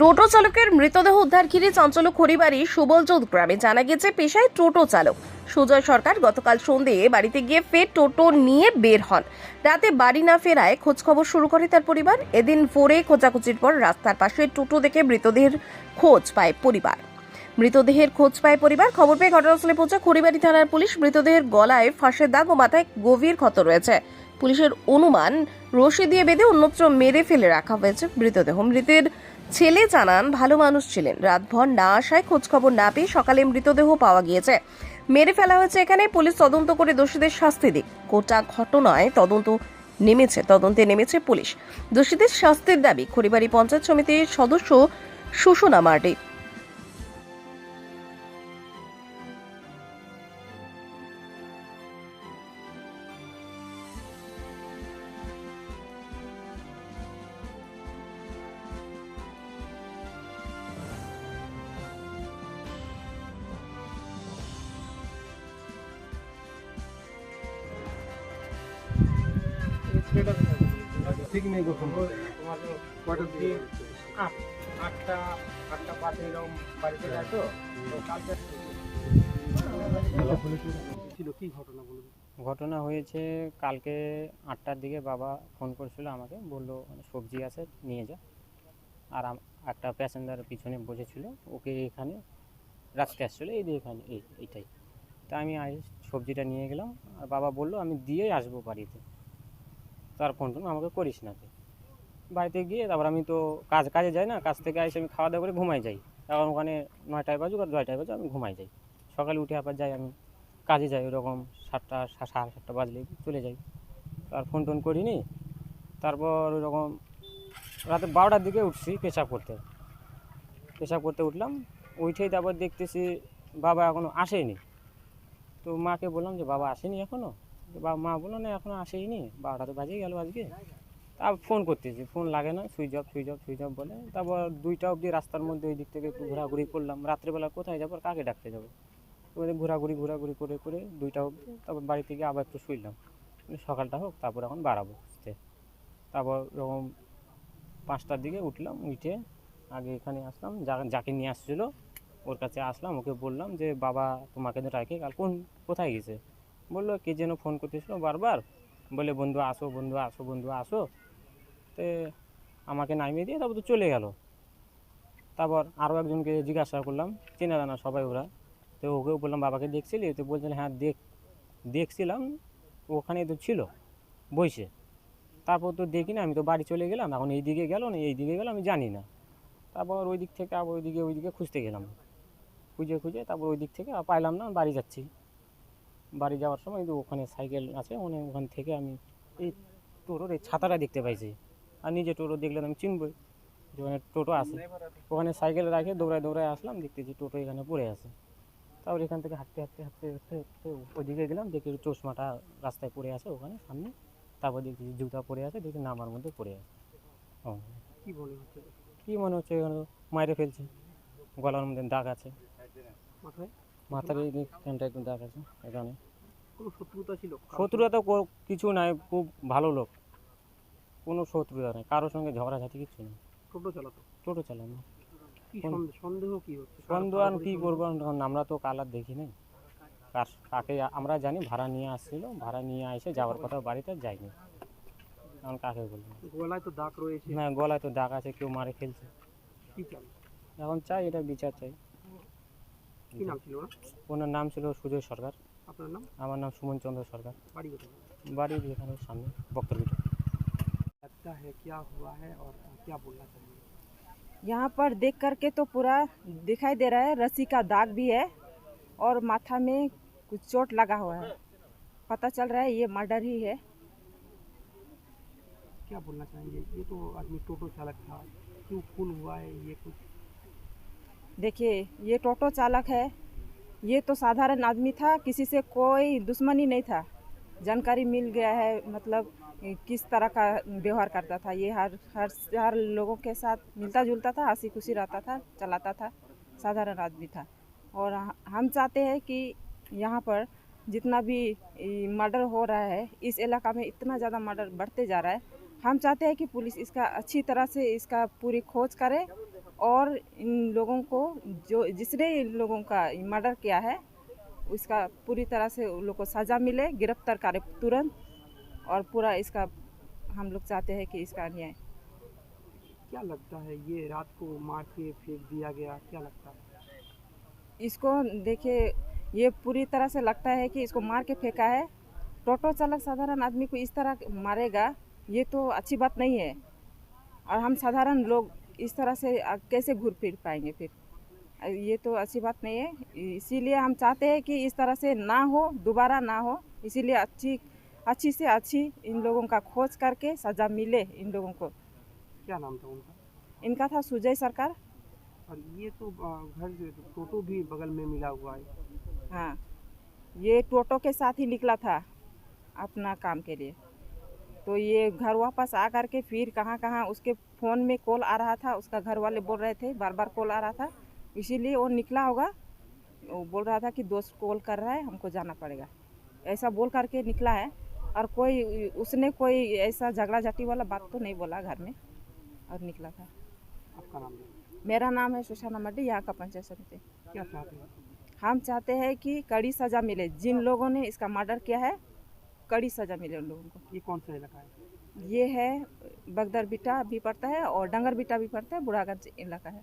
টোটো চালকের মৃতদেহ উদ্ধার ঘিরে চাঞ্চল্য খড়িবাড়ি সুবলচৌদ গ্রামে জানা গেছে, পেশায় টোটো চালক। সুজয় সরকার গতকাল সন্ধ্যে বাড়িতে গিয়ে ফের টোটো নিয়ে বের হন। রাতে বাড়ি না ফেরায় খোঁজখবর শুরু করে তার পরিবার। এদিন ভোরে খোঁজাখুচির পর রাস্তার পাশে টোটো দেখে মৃতদেহের খোঁজ পায় পরিবার। মৃতদেহের খোঁজ পায় পরিবার। খবর পেয়ে ঘটনাস্থলে পৌঁছে খড়িবাড়ি থানার পুলিশ। মৃতদেহের গলায়, ফাঁসের দাগ ও মাথায় গভীর ক্ষত রয়েছে। পুলিশের অনুমান, রশি দিয়ে বেঁধে অন্যত্র মেরে ফেলে রাখা হয়েছে মৃতদেহ। মৃতের ছেলে জানান, ভালো মানুষ ছিলেন। রাতভর না আসায় খোঁজখবর না পেয়ে সকালে মৃতদেহ পাওয়া গিয়েছে। মেরে ফেলা হয়েছে এখানে, পুলিশ তদন্ত করে দোষীদের শাস্তি দিক। গোটা ঘটনায় তদন্ত নেমেছে, তদন্তে নেমেছে পুলিশ। দোষীদের শাস্তির দাবি খড়িবাড়ি পঞ্চায়েত সমিতির সদস্য সুষনা মার্ডি ঠিক নেই তোমার আটটা আটটা পাঁচে এরকম বাড়িতে যায় তো? কালকে কি ঘটনা বলুন? ঘটনা হয়েছে কালকে আটটার দিকে বাবা ফোন করেছিল আমাকে। বলল মানে সবজি আছে নিয়ে যা। আর একটা প্যাসেঞ্জার পিছনে বসেছিল। ওকে এখানে রাখতে আসছিল। এই যে এখানে এই এইটাই। তা আমি আই সবজিটা নিয়ে গেলাম। আর বাবা বলল আমি দিয়েই আসব বাড়িতে। তার ফোন টোন আমাকে করিস না তুই। বাড়িতে গিয়ে তারপর আমি তো কাজ, কাজে যাই না, কাজ থেকে এসে আমি খাওয়া দাওয়া করে ঘুমাই যাই। তখন ওখানে নয়টায় বাজুক আর দশটায় বাজুক আমি ঘুমাই যাই। সকালে উঠে আবার যাই আমি। কাজে যাই ওরকম সাতটা সাড়ে সাতটা বাজলে চলে যাই। আর ফোন টোন করিনি। তারপর ওরকম রাতে বারোটার দিকে উঠছি পেশাব করতে। পেশাব করতে উঠলাম। উঠেই তারপর দেখতেছি বাবা এখনও আসেনি। তো মাকে বললাম যে বাবা আসেনি এখনও বাবা মা বলল, না এখনও আসেনি বারোটা তো বাজেই গেল আজকে। তারপর ফোন করতেছি ফোন লাগে না switch off switch off switch off বলে। তারপর দুইটা অবধি রাস্তার মধ্যে ওই দিক থেকে একটু ঘোরাঘুরি করলাম। রাত্রেবেলা কোথায় যাব, আর কাকে ডাকতে যাব? ওদের ঘোরাঘুরি ঘোরাঘুরি করে করে দুইটা অবধি, তারপর বাড়ি থেকে আবার একটু শুইলাম। মানে সকালটা হোক, তারপর এখন বাড়াবো বুঝতে তারপর ওরকম পাঁচটার দিকে উঠলাম, উঠে আগে এখানে আসলাম যাকে নিয়ে আসছিল, ওর কাছে আসলাম, ওকে বললাম যে, বাবা, তোমাকে তো রাখে কাল কোন, কোথায় গেছে? বলল, কে যেন ফোন করতেছিল বারবার। বলে, বন্ধু, আসো বন্ধু আসো বন্ধু, আসো। তে আমাকে নামিয়ে দিয়ে তারপর তো চলে গেল। তারপর আরও একজনকে জিজ্ঞাসা করলাম চেনা জানা সবাই ওরা? তো ওকেও বললাম, বাবাকে দেখছিলি? তো বলছেন হ্যাঁ দেখ, দেখছিলাম ওখানে তো ছিল বইসে তারপর তো দেখি না আমি তো বাড়ি চলে গেলাম, এখন এই দিকে গেল না এই দিকে গেল আমি জানি না। তারপর ওই দিক থেকে আবার ওইদিকে ওইদিকে খুঁজতে গেলাম। খুঁজে খুঁজে তারপর ওই দিক থেকে পাইলাম না, বাড়ি যাচ্ছি। বাড়ি যাওয়ার সময় তো ওখানে সাইকেল আছে মানে ওখান থেকে আমি এই টোটোর এই ছাতাটা দেখতে পাইছি। আর নিজে টোটো দেখলে আমি চিনবই যে ওখানে টোটো আছে। ওখানে সাইকেল রাখে দৌড়ায় দৌড়ায় আসলাম দেখতেছি টোটো এখানে পড়ে আছে। তারপর এখান থেকে হাঁটতে হাঁটতে হাঁটতে হাঁটতে হাঁটতে ওইদিকে গেলাম দেখি চশমাটা রাস্তায় পড়ে আছে ওখানে সামনে। তারপর দেখছি জুতা পড়ে আছে দেখি নামার মধ্যে পড়ে আছে। ও। কি মনে হচ্ছে? কী মনে হচ্ছে এখানে মাইরে ফেলছে। গলার মধ্যে দাগ আছে। মাথায়? মাথার এই একটু দাগ আছে এখানে কোনো শত্রুতা ছিল? শত্রুতা তো কিছু নাই খুব ভালো লোক। কোনো শত্রুতা নেই কারোর সঙ্গে ঝগড়াঝাটি কিছু নেই। টোটো চালাতো? টোটো চালানো। কি সন্দেহ কি হচ্ছে? সন্দেহ আর কী করব? আমরা তো কালার দেখি নাই। কাকে আমরা জানি ভাড়া নিয়ে আসছিল ভাড়া নিয়ে এসে যাওয়ার কথা বাড়িতে যাইনি এখন কাকে বলব? গলায় তো দাগ রয়েছে। হ্যাঁ গলায় তো দাগ আছে কেউ মারে চাল এখন চাই এটা বিচার চাই। কি নাম ছিল না ওনার নাম ছিল সুজয় সরকার আপনার নাম আমার নাম সুমন চন্দ্র সরকার বাড়ি কোথায় বাড়ির এখানে সামনে বক্তব্য लगता है क्या हुआ है और क्या बोलना चाहिए यहाँ पर देख करके तो पूरा दिखाई दे रहा है रस्सी का दाग भी है और माथा में कुछ चोट लगा हुआ है पता चल रहा है ये मर्डर ही है क्या बोलना चाहेंगे ये तो आदमी टोटो चालक था क्यों खून हुआ है ये कुछ देखिए, ये टोटो चालक है। ये तो साधारण आदमी था, किसी से कोई दुश्मनी नहीं था। जानकारी मिल गया है मतलब किस तरह का व्यवहार करता था। ये हर हर हर लोगों के साथ मिलता जुलता था हँसी खुशी रहता था, चलाता था, साधारण आदमी था। और हम चाहते हैं कि यहाँ पर जितना भी मर्डर हो रहा है, इस इलाका में इतना ज़्यादा मर्डर बढ़ते जा रहा है। हम चाहते हैं कि पुलिस इसका, अच्छी तरह से इसका पूरी खोज करे और इन लोगों को जो जिसने इन लोगों का मर्डर किया है उसका पूरी तरह से उन लोग को सज़ा मिले गिरफ़्तार करे तुरंत और पूरा इसका हम लोग चाहते हैं कि इसका न्याय क्या लगता है ये रात को मार के फेंक दिया गया क्या लगता है? इसको देखिए ये पूरी तरह से लगता है कि इसको मार के फेंका है। टोटो चालक साधारण आदमी को इस तरह मारेगा ये तो अच्छी बात नहीं है। और हम साधारण लोग इस तरह से कैसे घूर फिर पाएँगे फिर? ये तो अच्छी बात नहीं है। इसीलिए हम चाहते हैं कि इस तरह से ना हो दोबारा ना हो। इसीलिए अच्छी अच्छी से अच्छी इन लोगों का खोज करके सज़ा मिले इन लोगों को। क्या नाम था उनका? इनका था सुजय सरकार। और ये तो घर टोटो भी बगल में मिला हुआ है। हाँ। ये टोटो के साथ ही निकला था अपना काम के लिए। तो ये घर वापस आ करके फिर कहाँ कहाँ उसके फ़ोन में कॉल आ रहा था उसका घर वाले बोल रहे थे बार बार कॉल आ रहा था। इसीलिए वो निकला होगा। वो बोल रहा था कि दोस्त कॉल कर रहा है हमको जाना पड़ेगा। ऐसा बोल करके निकला है। और कोई उसने कोई ऐसा झगड़ा झाटी वाला बात तो नहीं बोला घर में। और निकला था। आपका नाम मेरा नाम है सुशाना मड्डी यहाँ का पंचायत समिति। क्या चाहते हैं? हम चाहते हैं कि कड़ी सज़ा मिले। जिन लोगों ने इसका मर्डर किया है कड़ी सज़ा मिले उन लोगों को। ये कौन सा इलाका है? ये है बगदर बिटा भी पड़ता है और डंगर बिटा भी पड़ता है बुढ़ागंज इलाका है।